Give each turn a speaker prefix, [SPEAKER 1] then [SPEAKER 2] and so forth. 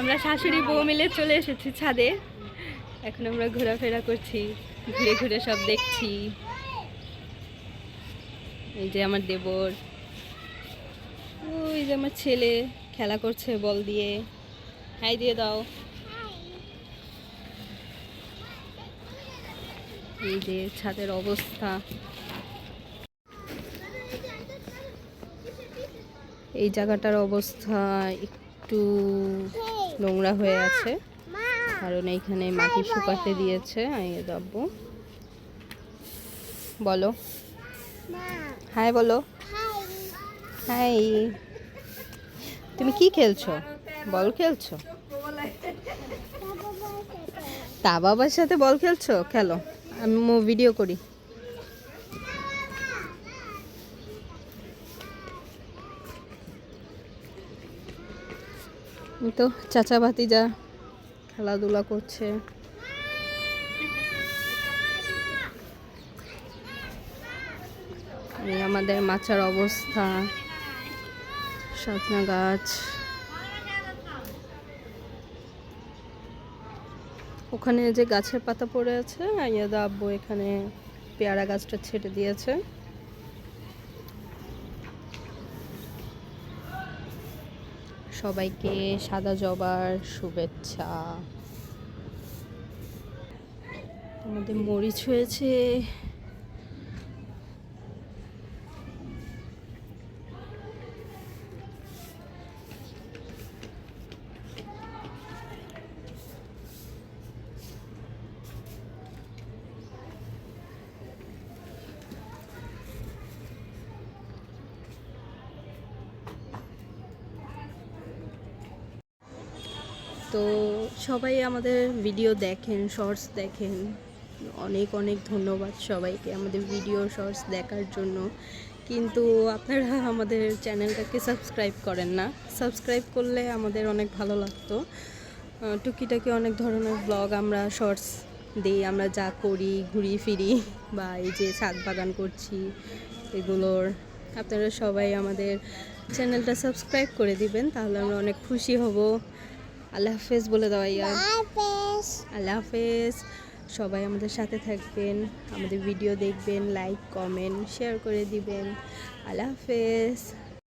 [SPEAKER 1] আমরা শাশুড়ি বউ মিলে চলে এসেছি ছাদে। এখন আমরা ঘোরাফেরা করছি, ঘুরে ঘুরে সব দেখছি। এই যে আমার দেবর। ওই যে আমার ছেলে খেলা করছে বল দিয়ে। হাই দিয়ে দাও। এই যে ছাদের অবস্থা। এই জায়গাটার অবস্থা একটু নোংরা হয়ে আছে। কারণ এইখানে মাটি শুকাতে দিয়েছে আইয়ে দাব্বু বলো। হাই বলো। হাই। তুমি কি খেলছো? বল খেলছো? তা বাবার সাথে। বল খেলছো? খেলো। আমি ভিডিও করি। তো চাচা ভাতিজা খেলাধুলা করছে। আমাদের মাচার অবস্থা, সজনা গাছ। ওখানে যে গাছের পাতা পড়ে আছে ইয়াদা আব্বু এখানে পেয়ারা গাছটা ছেটে দিয়েছে। সবাইকে সাদা জবার শুভেচ্ছা। আমাদের মরিচ হয়েছে। তো সবাই আমাদের ভিডিও দেখেন শর্টস দেখেন। অনেক অনেক ধন্যবাদ সবাইকে আমাদের ভিডিও শর্টস দেখার জন্য। কিন্তু আপনারা আমাদের চ্যানেলটাকে সাবস্ক্রাইব করেন না। সাবস্ক্রাইব করলে আমাদের অনেক ভালো লাগতো। টুকিটাকি অনেক ধরনের ব্লগ আমরা শর্টস দিই, আমরা যা করি, ঘুরি ফিরি বা এই যে ছাদ বাগান করছি, এগুলোর। আপনারা সবাই আমাদের চ্যানেলটা সাবস্ক্রাইব করে দিবেন, তাহলে আমরা অনেক খুশি হব। আল্লাহ হাফেজ বলে দেওয়া ইয়া আল্লাহ হাফেজ। সবাই আমাদের সাথে থাকবেন আমাদের ভিডিও দেখবেন লাইক কমেন্ট শেয়ার করে দিবেন। আল্লাহ হাফেজ।